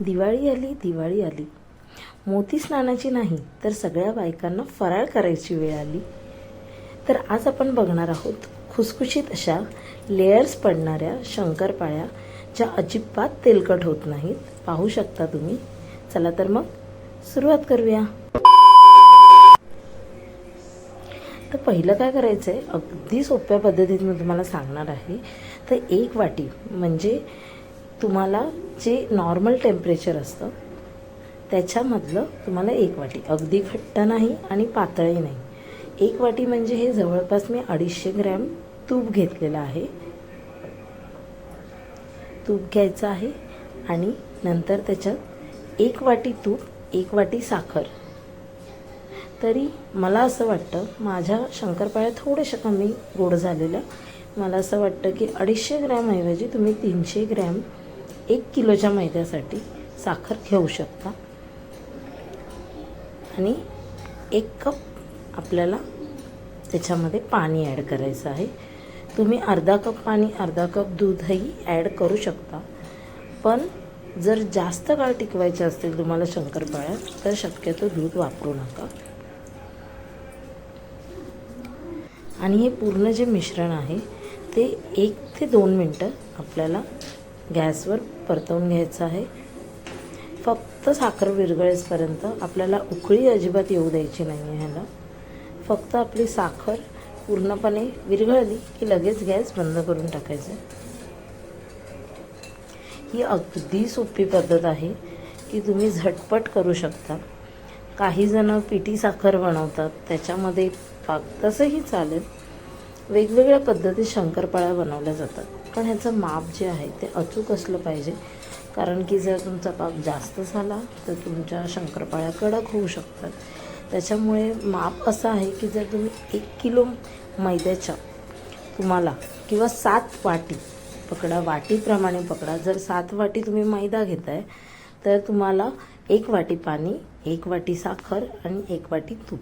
दिवाळी आली दिवाळी आली. मोती स्नानाची नाही तर सगळ्या बायकांना फराळ करायची वेळ आली. तर आज आपण बघणार आहोत खुसखुशीत अशा लेयर्स पडणाऱ्या शंकरपाळ्या ज्या अजिबात तेलकट होत नाहीत. पाहू शकता तुम्ही. चला तर मग सुरुवात करूया. तर पहिलं काय करायचं आहे अगदी सोप्या पद्धतीत मी तुम्हाला सांगणार आहे. तर एक वाटी म्हणजे तुम्हाला जे नॉर्मल टेम्परेचर असतं त्याच्यामधलं तुम्हाला एक वाटी. अगदी घट्ट नाही आणि पातळही नाही. एक वाटी म्हणजे हे जवळपास मी अडीचशे ग्रॅम तूप घेतलेलं आहे. तूप घ्यायचं आहे आणि नंतर त्याच्यात एक वाटी तूप एक वाटी साखर. तरी मला असं वाटतं माझ्या शंकरपाळ्या थोड्याशा कमी गोड झालेल्या. मला असं वाटतं की अडीचशे ग्रॅमऐवजी तुम्ही तीनशे ग्रॅम एक किलोच्या मैद्यासाठी साखर घेऊ शकता. आणि एक कप आपल्याला त्याच्यामध्ये पाणी ॲड करायचं आहे. तुम्ही अर्धा कप पाणी अर्धा कप दूधही ॲड करू शकता. पण जर जास्त काळ टिकवायचे असतील तुम्हाला शंकरपाळ्या तर शक्यतो दूध वापरू नका. आणि हे पूर्ण जे मिश्रण आहे ते एक ते दोन मिनटं आपल्याला गॅसवर परतवून घ्यायचं आहे. फक्त साखर विरघळेसपर्यंत आपल्याला उकळी अजिबात येऊ द्यायची नाही आहे ह्याला. फक्त आपली साखर पूर्णपणे विरघळली की लगेच गॅस बंद करून टाकायचं. ही अगदी सोपी पद्धत आहे की तुम्ही झटपट करू शकता. काही जण पिठी साखर बनवतात त्याच्यामध्ये पाक तसंही चालेल. वेगवेगळ्या पद्धतीत शंकरपाळ्या बनवल्या जातात. पण ह्याचं माप जे आहे ते अचूक असलं पाहिजे. कारण की जर तुमचा पाप जास्त झाला तर तुमच्या शंकरपाळ्या कडक होऊ शकतात. त्याच्यामुळे माप असं आहे की जर तुम्ही एक किलो मैद्याच्या तुम्हाला किंवा सात वाटी पकडा वाटीप्रमाणे पकडा. जर सात वाटी तुम्ही मैदा घेताय तर तुम्हाला एक वाटी पाणी एक वाटी साखर आणि एक वाटी तूप.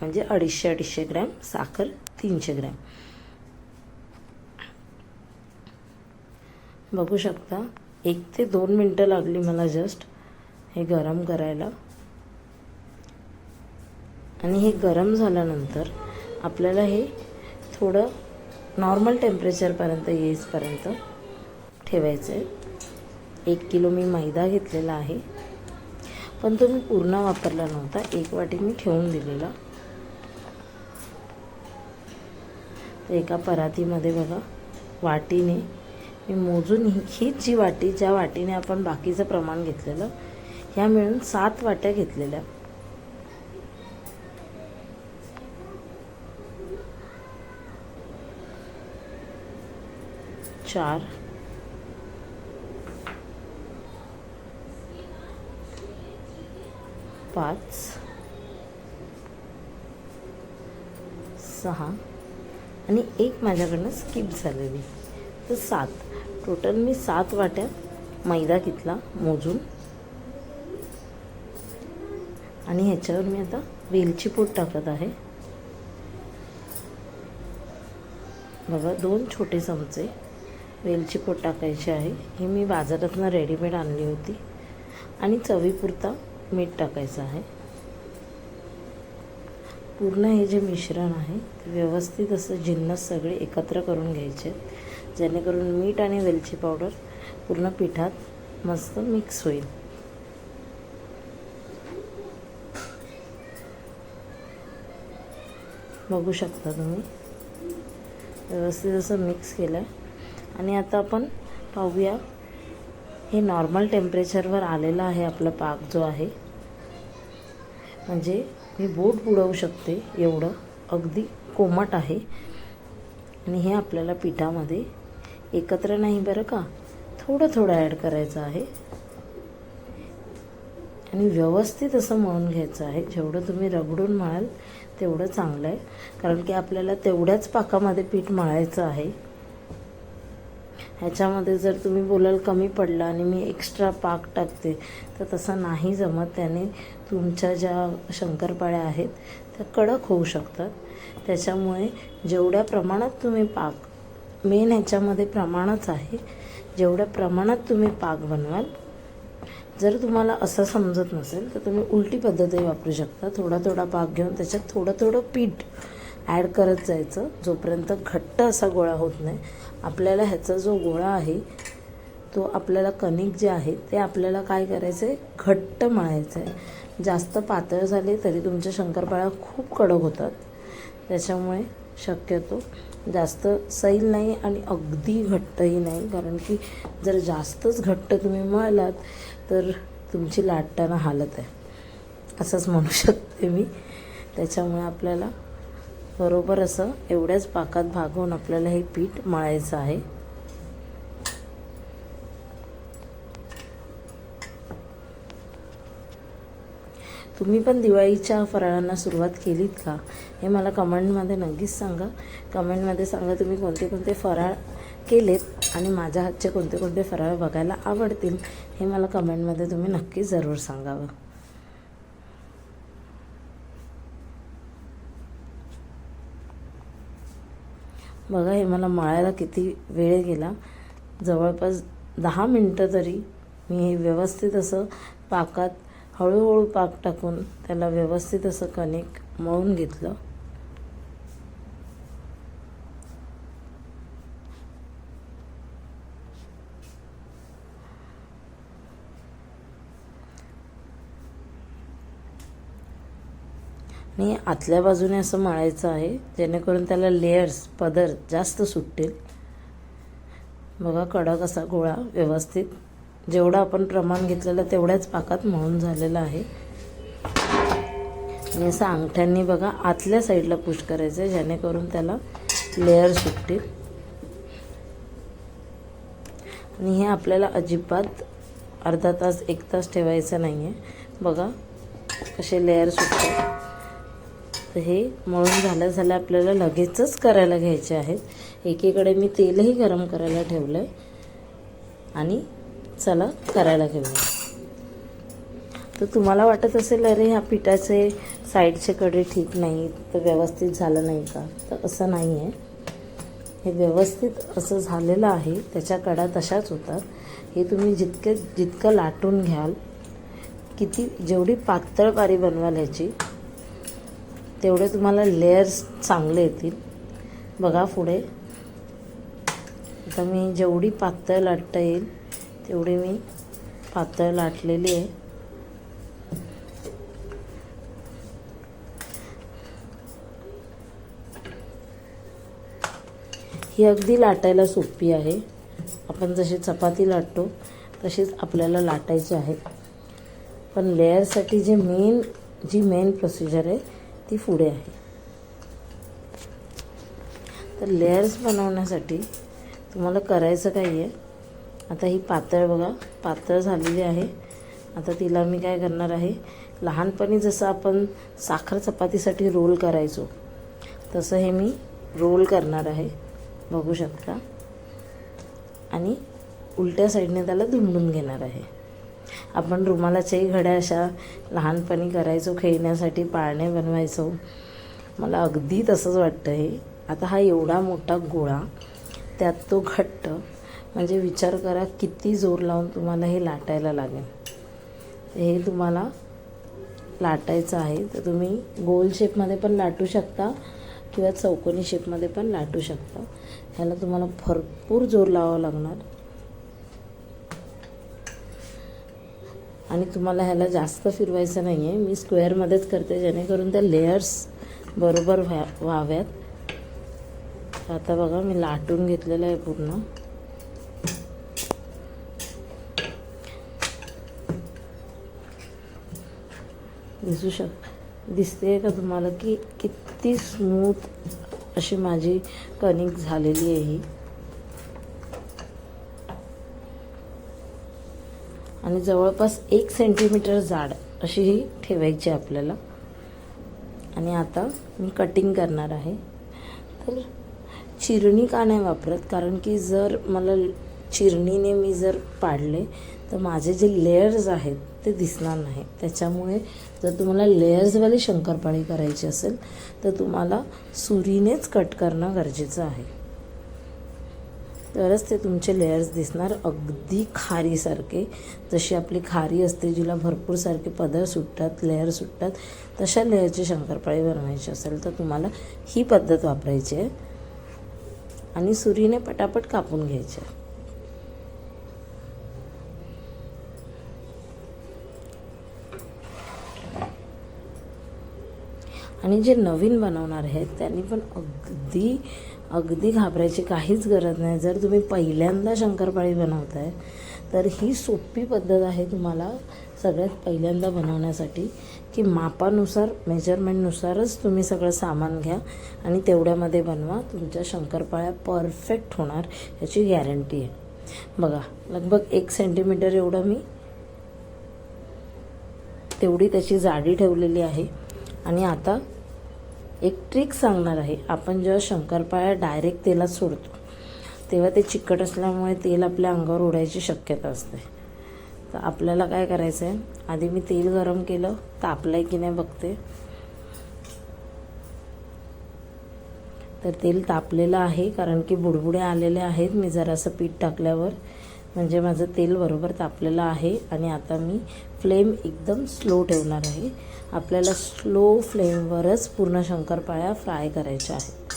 म्हणजे अडीचशे अडीचशे ग्रॅम साखर तीनशे ग्रॅम. बघू शकता. एक ते दोन मिनटं लागली मला जस्ट हे गरम करायला. आणि हे गरम झाल्यानंतर आपल्याला हे थोडं नॉर्मल टेम्परेचरपर्यंत येईसपर्यंत ठेवायचं आहे एक किलो मी मैदा घेतलेला आहे. पण तो मी पूर्ण वापरला नव्हता. एक वाटी मी ठेवून दिलेला. एका परातीमध्ये बघा वाटीने मी मोजून ही हीच जी वाटी ज्या वाटीने आपण बाकीचं प्रमाण घेतलेलं ह्या मिळून सात वाट्या घेतलेल्या. चार. पाच. सहा. आणि एक माझ्याकडनं स्किप झालेली. तर सात. टोटल मी सात वाट्या मैदा घेतला मोजून. आणि ह्याच्यावर मी आता वेलची पूड टाकत आहे. बघा दोन छोटे चमचे वेलची पूड टाकायची आहे. ही मी बाजारातनं रेडीमेड आणली होती. आणि चवीपुरता मीठ टाकायचं आहे. पूर्ण हे जे मिश्रण आहे ते व्यवस्थित असं जिन्नस सगळे एकत्र करून घ्यायचे आहेत. जेणेकरून मीठ आणि वेलची पावडर पूर्ण पिठात मस्त मिक्स होईल. बघू शकता तुम्ही. व्यवस्थित असं मिक्स केलं आहे आणि आता आपण पाहूया. हे नॉर्मल टेम्परेचरवर आलेलं आहे आपला पाक जो आहे. म्हणजे मी बोट बुडवू शकते एवढं. अगदी कोमट आहे. आणि हे आपल्याला पिठामध्ये एकत्र नाही बरं का? थोडं थोडं ॲड करायचं आहे. आणि व्यवस्थित असं मळून घ्यायचं आहे. जेवढं तुम्ही रगडून मळाल तेवढं चांगलं आहे. कारण की आपल्याला तेवढ्याच पाकामध्ये पीठ मळायचं आहे. ह्याच्यामध्ये जर तुम्ही बोलाल कमी पडला आणि मी एक्स्ट्रा पाक टाकते तर तसं नाही जमत. त्याने तुमच्या ज्या शंकरपाळ्या आहेत त्या कडक होऊ शकतात. त्याच्यामुळे जेवढ्या प्रमाणात तुम्ही पाक मेन ह्याच्यामध्ये प्रमाणच आहे. जेवढ्या प्रमाणात तुम्ही पाक बनवाल जर तुम्हाला असं समजत नसेल तर तुम्ही उलटी पद्धतही वापरू शकता. थोडा थोडा पाक घेऊन त्याच्यात थोडं थोडं पीठ ॲड करत जायचं. जोपर्यंत घट्ट असा गोळा होत नाही आपल्याला ह्याचा जो गोळा आहे तो आपल्याला कणिक जे आहे ते आपल्याला काय करायचं आहे घट्ट मळायचं आहे जास्त पातळ झाले तरी तुमच्या शंकरपाळ्या खूप कडक होतात. त्याच्यामुळे शक्यतो जास्त सैल नाही आणि अगदी घट्टही नाही. कारण की जर जास्तच घट्ट तुम्ही मळलात तर तुमची लाटताना हालत आहे. असंच म्हणू शकते मी. त्याच्यामुळे आपल्याला बरोबर असं एवढ्याच पाकात भागवून आपल्याला हे पीठ मळायचं आहे. तुम्ही पण दिवाळीच्या फराळांना सुरुवात केलीत का? हे मला कमेंटमध्ये नक्कीच सांगा. कमेंटमध्ये सांगा तुम्ही कोणते कोणते फराळ केलेत आणि माझ्या हातचे कोणते कोणते फराळ बघायला आवडतील हे मला कमेंटमध्ये तुम्ही नक्की जरूर सांगावं. बघा हे मला मळायला किती वेळ गेला. जवळपास दहा मिनटं तरी मी हे व्यवस्थित असं पाकात हळूहळू पाक टाकून त्याला व्यवस्थित असं कणिक मळून घेतलं. आणि आतल्या बाजूने असं मळायचं आहे जेणेकरून त्याला लेयर्स पदर जास्त सुटतील. बघा कडक असा गोळा व्यवस्थित जेवढं आपण प्रमाण घेतलेलं तेवढ्याच पाकात मळून झालेलं आहे. आणि असं अंगठ्यांनी बघा आतल्या साईडला पुश करायचं आहे जेणेकरून त्याला लेअर सुटतील. आणि हे आपल्याला अजिबात अर्धा तास एक तास ठेवायचं नाही आहे बघा कसे लेअर सुटतात. तर हे मळून झालं झालं आपल्याला लगेचच करायला घ्यायचे आहेत. एकीकडे मी तेलही गरम करायला ठेवलं आहे आणि चला करायला घेऊया. तर तुम्हाला वाटत असेल अरे ह्या पिठाचे साईडचे कडे ठीक नाही तर व्यवस्थित झालं नाही का? तर असं नाही आहे हे व्यवस्थित असं झालेलं आहे त्याच्या कडा तशाच होतात. हे तुम्ही जितके जितकं लाटून घ्याल किती जेवढी पातळ पारी बनवाल ह्याची तेवढे तुम्हाला लेअर्स चांगले येतील. बघा पुढे. आता मी जेवढी पातळ लाटता येईल एवढी मी पातळ लाटलेली आहे. ही अगदी लाटायला सोपी आहे. आपण जशी चपाती लाटतो तशीच आपल्याला लाटायची आहे. पण लेअरसाठी जे मेन जी मेन प्रोसिजर आहे ती पुढे आहे. तर लेअर्स बनवण्यासाठी तुम्हाला करायचं काही आहे आता ही पातळ बघा पातळ झालेली आहे. आता तिला मी काय करणार आहे लहानपणी जसं आपण साखर चपातीसाठी रोल करायचो तसं हे मी रोल करणार आहे. बघू शकता. आणि उलट्या साईडने त्याला दुमडून घेणार आहे. आपण रुमालाच्याही घड्या अशा लहानपणी करायचो खेळण्यासाठी पाळणे बनवायचो. मला अगदी तसंच वाटतं हे. आता हा एवढा मोठा गोळा त्यात तो घट्ट म्हणजे विचार करा किती जोर लावून तुम्हाला हे लाटायला लागेल. हे तुम्हाला लाटायचं आहे तर तुम्ही गोल शेपमध्ये पण लाटू शकता किंवा चौकोनी शेपमध्ये पण लाटू शकता. ह्याला तुम्हाला भरपूर जोर लावावा लागणार. आणि तुम्हाला ह्याला जास्त फिरवायचं नाही आहे मी स्क्वेअरमध्येच करते जेणेकरून त्या लेयर्स बरोबर व्हा व्हाव्यात. आता बघा मी लाटून घेतलेलं आहे पूर्ण. दिसू शक दिसते का तुम्हाला की किती स्मूथ अशी माझी कणिक झालेली आहे ही? आणि जवळपास एक सेंटीमीटर जाड अशी ही ठेवायची आपल्याला. आणि आता मी कटिंग करणार आहे. तर चिरणी का नाही वापरत? कारण की जर मला चिरणीने मी जर पाडले तर माझे जे लेयर्स आहेत ते दिसणार नाही. त्याच्यामुळे जर तुम्हाला लेयर्सवाली शंकरपाळी करायची असेल तर तुम्हाला सुरीनेच कट करणं गरजेचं आहे. तरच ते तुमचे लेयर्स दिसणार अगदी खारीसारखे. जशी आपली खारी असते जिला भरपूर सारखे पदर सुटतात लेअर सुटतात तशा लेअरची शंकरपाळी बनवायची असेल तर तुम्हाला ही पद्धत वापरायची आहे. आणि सुरीने पटापट कापून घ्यायची आहे. आणि जे नवीन बनवणार आहेत त्यांनी पण अगदी अगदी घाबरायची काहीच गरज नाही. जर तुम्ही पहिल्यांदा शंकरपाळी बनवताय तर ही सोपी पद्धत आहे तुम्हाला सगळ्यात पहिल्यांदा बनवण्यासाठी की मापानुसार मेजरमेंटनुसारच तुम्ही सगळं सामान घ्या आणि तेवढ्यामध्ये बनवा. तुमच्या शंकरपाळ्या परफेक्ट होणार याची गॅरंटी आहे. बघा लगभग एक सेंटीमीटर एवढं मी तेवढी त्याची जाडी ठेवलेली आहे. आणि आता एक ट्रिक सांगणार आहे. आपण जेव्हा शंकरपाळ्या डायरेक्ट तेलात सोडतो तेव्हा ते चिकट असल्यामुळे तेल आपल्या अंगावर उडायची शक्यता असते. तर आपल्याला काय करायचं आहे आधी मी तेल गरम केलं तापलं आहे की नाही बघते. तर तेल तापलेलं आहे कारण की बुडबुडे आलेले आहेत. मी जरासं पीठ टाकल्यावर म्हणजे माझं तेल बरोबर तापलेलं आहे आणि आता मी फ्लेम एकदम स्लो ठेवणार आहे. आपल्याला स्लो फ्लेमवरच पूर्ण शंकरपाळ्या फ्राय करायच्या आहेत.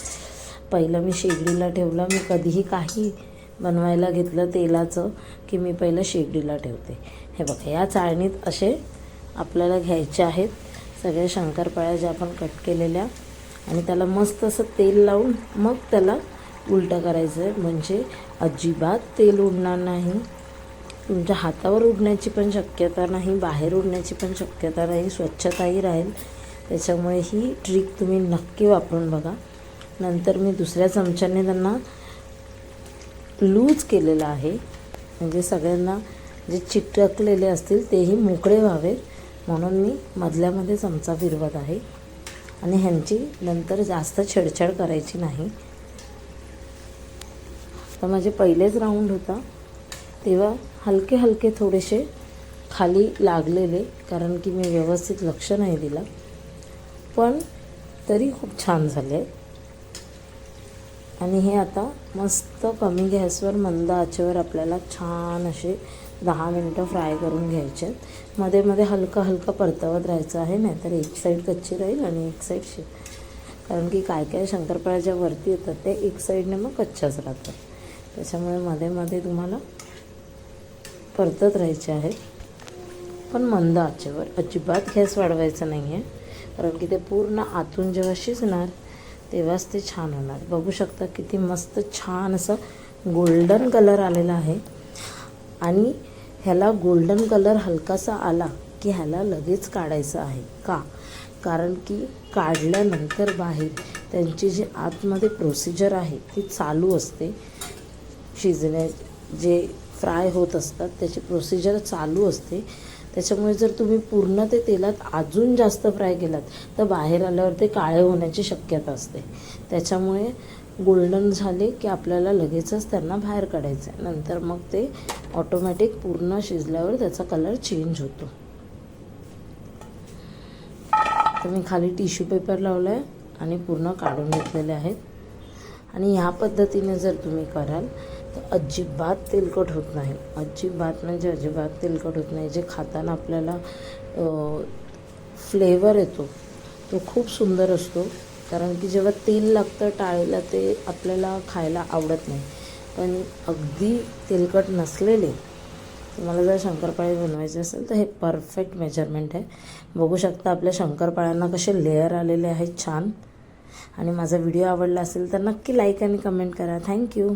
पहिलं मी शेगडीला ठेवलं. मी कधीही काही बनवायला घेतलं तेलाचं की मी पहिलं शेगडीला ठेवते. हे बघा या चाळणीत असे आपल्याला घ्यायचे आहेत सगळ्या शंकरपाळ्या ज्या आपण कट केलेल्या आणि त्याला मस्त असं तेल लावून मग त्याला उलटं करायचं आहे म्हणजे अजिबात तेल उडणार नाही. तुमच्या हातावर उडण्याची पण शक्यता नाही बाहेर उडण्याची पण शक्यता नाही स्वच्छताही राहील. त्याच्यामुळे ही ट्रिक तुम्ही नक्की वापरून बघा. नंतर मी दुसऱ्या चमच्याने त्यांना लूज केलेलं आहे. म्हणजे सगळ्यांना जे चिटकलेले असतील तेही मोकळे व्हावेत म्हणून मी मधल्यामध्ये चमचा फिरवत आहे. आणि ह्यांची नंतर जास्त छेडछाड करायची नाही. तर माझे पहिलेच राऊंड होता. तेव्हा हलके हलके थोडेसे खाली लागलेले कारण की मी व्यवस्थित लक्ष नाही दिलं. पण तरी खूप छान झाले. आणि हे आता मस्त कमी गॅसवर मंद आचेवर आपल्याला छान असे दहा मिनटं फ्राय करून घ्यायचे. आहेत मध्ये मध्ये हलका हलका परतवत राहायचं आहे नाहीतर एक साईड कच्ची राहील आणि एक साईड शे कारण की काय काय शंकरपाळ्या ज्या वरती येतात ते एक साईडने मग कच्च्याच राहतात. त्याच्यामुळे मध्ये मध्ये तुम्हाला परतत राहायचे आहेत. पण मंद आचेवर. अजिबात गॅस वाढवायचा नाही आहे कारण की ते पूर्ण आतून जेव्हा शिजणार तेव्हाच ते छान होणार. बघू शकता किती मस्त छान असं गोल्डन कलर आलेला आहे. आणि ह्याला गोल्डन कलर हलकासा आला की ह्याला लगेच काढायचं आहे. का? कारण की काढल्यानंतर बाहेर त्यांची जी आतमध्ये प्रोसिजर आहे ती चालू असते. शिजण्या जे फ्राय होत असतात त्याची प्रोसिजर चालू असते. त्याच्यामुळे जर तुम्ही पूर्ण ते तेलात अजून जास्त फ्राय केलात तर बाहेर आल्यावर ते काळे होण्याची शक्यता असते. त्याच्यामुळे गोल्डन झाले की आपल्याला लगेचच त्यांना बाहेर काढायचं आहे नंतर मग ते ऑटोमॅटिक पूर्ण शिजल्यावर त्याचा कलर चेंज होतो. तर मी खाली टिश्यू पेपर लावला आहे आणि पूर्ण काढून घेतलेले आहेत. आणि ह्या पद्धतीने जर तुम्ही कराल अजिबात तेलकट होत नाही. अजिबात म्हणजे अजिबात तेलकट होत नाही. जे खाताना आपल्याला फ्लेवर येतो तो खूप सुंदर असतो. कारण की जेव्हा तेल लागतं टाळीला ते आपल्याला खायला आवडत नाही. पण अगदी तेलकट नसलेले तुम्हाला जर शंकरपाळी बनवायचे असेल तर हे परफेक्ट मेजरमेंट आहे. बघू शकता आपल्या शंकरपाळ्यांना कसे लेअर आलेले आहेत छान. आणि माझा व्हिडिओ आवडला असेल तर नक्की लाईक आणि कमेंट करा. थँक्यू